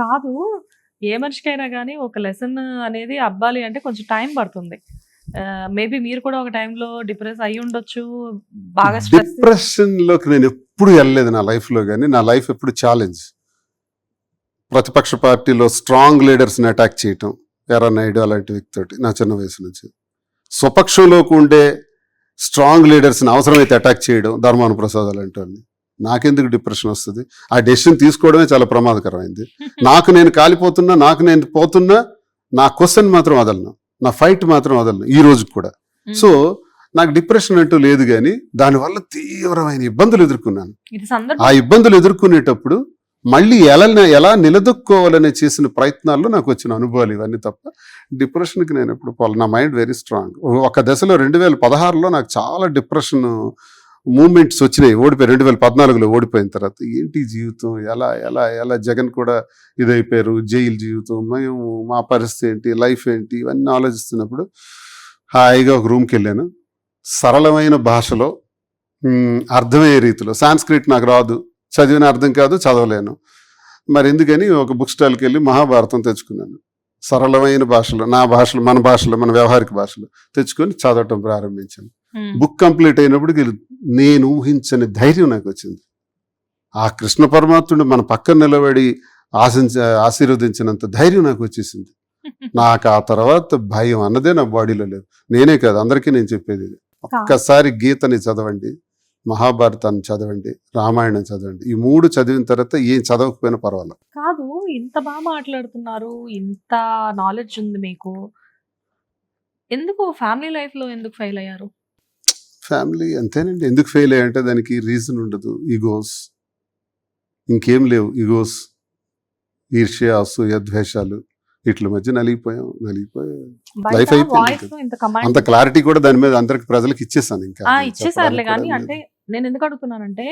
కాదు ఏ మనిషికైనా కానీ ఒక లెసన్ అనేది అబ్బాలి అంటే కొంచెం టైం పడుతుంది. మేబీ మీరు కూడా ఒక టైంలో డిప్రెస్ అయి ఉండొచ్చు బాగా స్ట్రెస్ డిప్రెషన్లోకి నేను ఎప్పుడు వెళ్ళలేదు నా లైఫ్లో కానీ నా లైఫ్ ఎప్పుడు ఛాలెంజ్ ప్రతిపక్ష పార్టీలో స్ట్రాంగ్ లీడర్స్ని అటాక్ చేయటం ఎర్ర నాయుడు అలాంటి వ్యక్తితోటి నా చిన్న వయసు నుంచి. స్వపక్షంలోకి ఉండే స్ట్రాంగ్ లీడర్స్ని అవసరమైతే అటాక్ చేయడం ధర్మాన ప్రసాద్ అలాంటి వాళ్ళని నాకెందుకు డిప్రెషన్ వస్తుంది? ఆ డెసిషన్ తీసుకోవడమే చాలా ప్రమాదకరమైంది. నాకు నేను కాలిపోతున్నా నాకు నేను పోతున్నా నా క్వశ్చన్ మాత్రం వదలను. నా ఫైట్ మాత్రం వదలను ఈ రోజు కూడా. సో నాకు డిప్రెషన్ అంటూ లేదు కానీ దానివల్ల తీవ్రమైన ఇబ్బందులు ఎదుర్కొన్నాను. ఆ ఇబ్బందులు ఎదుర్కొనేటప్పుడు మళ్ళీ ఎలా ఎలా నిలదొక్కోవాలనే చేసిన ప్రయత్నాల్లో నాకు వచ్చిన అనుభవాలు ఇవన్నీ తప్ప డిప్రెషన్కి నేను ఎప్పుడు పోలే. నా మైండ్ వెరీ స్ట్రాంగ్. ఒక దశలో రెండు వేల పదహారులో నాకు చాలా డిప్రెషన్ మూమెంట్స్ వచ్చినాయి ఓడిపోయి రెండు వేల పద్నాలుగులో ఓడిపోయిన తర్వాత ఏంటి జీవితం? ఎలా ఎలా ఎలా జగన్ కూడా ఇదైపోయారు? జైలు జీవితం మేము మా పరిస్థితి ఏంటి? లైఫ్ ఏంటి? ఇవన్నీ ఆలోచిస్తున్నప్పుడు హాయిగా ఒక రూమ్కి వెళ్ళాను. సరళమైన భాషలో అర్థమయ్యే రీతిలో సాంస్క్రిట్ నాకు రాదు. చదివిన అర్థం కాదు చదవలేను. మరి ఎందుకని ఒక బుక్ స్టాల్కి వెళ్ళి మహాభారతం తెచ్చుకున్నాను. సరళమైన భాషలో నా భాషలో మన భాషలో మన వ్యవహారిక భాషలో తెచ్చుకొని చదవటం ప్రారంభించాను. బుక్ కంప్లీట్ అయినప్పటికి నేను ఊహించని ధైర్యం నాకు వచ్చింది. ఆ కృష్ణ పరమాత్ముడు మన పక్కన నిలబడి ఆశించ ఆశీర్వదించినంత ధైర్యం నాకు వచ్చేసింది. నాకు ఆ తర్వాత భయం అన్నదే నా బాడీలో లేదు. నేనే కాదు అందరికీ నేను చెప్పేది. ఒక్కసారి గీతని చదవండి మహాభారతాన్ని చదవండి రామాయణం చదవండి. ఈ మూడు చదివిన తర్వాత ఏం చదవకపోయినా పర్వాలేదు. కాదు ఇంత బాగా మాట్లాడుతున్నారు ఇంత నాలెడ్జ్ ఉంది మీకు. ఎందుకు ఫ్యామిలీ లైఫ్లో ఎందుకు ఫెయిల్ అయ్యారు? ఫ్యామిలీ అంతేనండి. ఎందుకు ఫెయిల్ అయ్యంటే దానికి రీజన్ ఉండదు. ఈగోస్. ఇంకేం లేవు. ఈగోస్ ఈర్ష్య అసూయ ద్వేషాలు వీటి మధ్య నలిగిపోయాం. నలిగిపోయాం Life అయిపోయింది అంత క్లారిటీ కూడా దాని మీద అందరికి ప్రజలకు ఇచ్చేసాను ఇంకా. ఇచ్చేసారులే కానీ అంటే నేను ఎందుకు అడుగుతున్నానంటే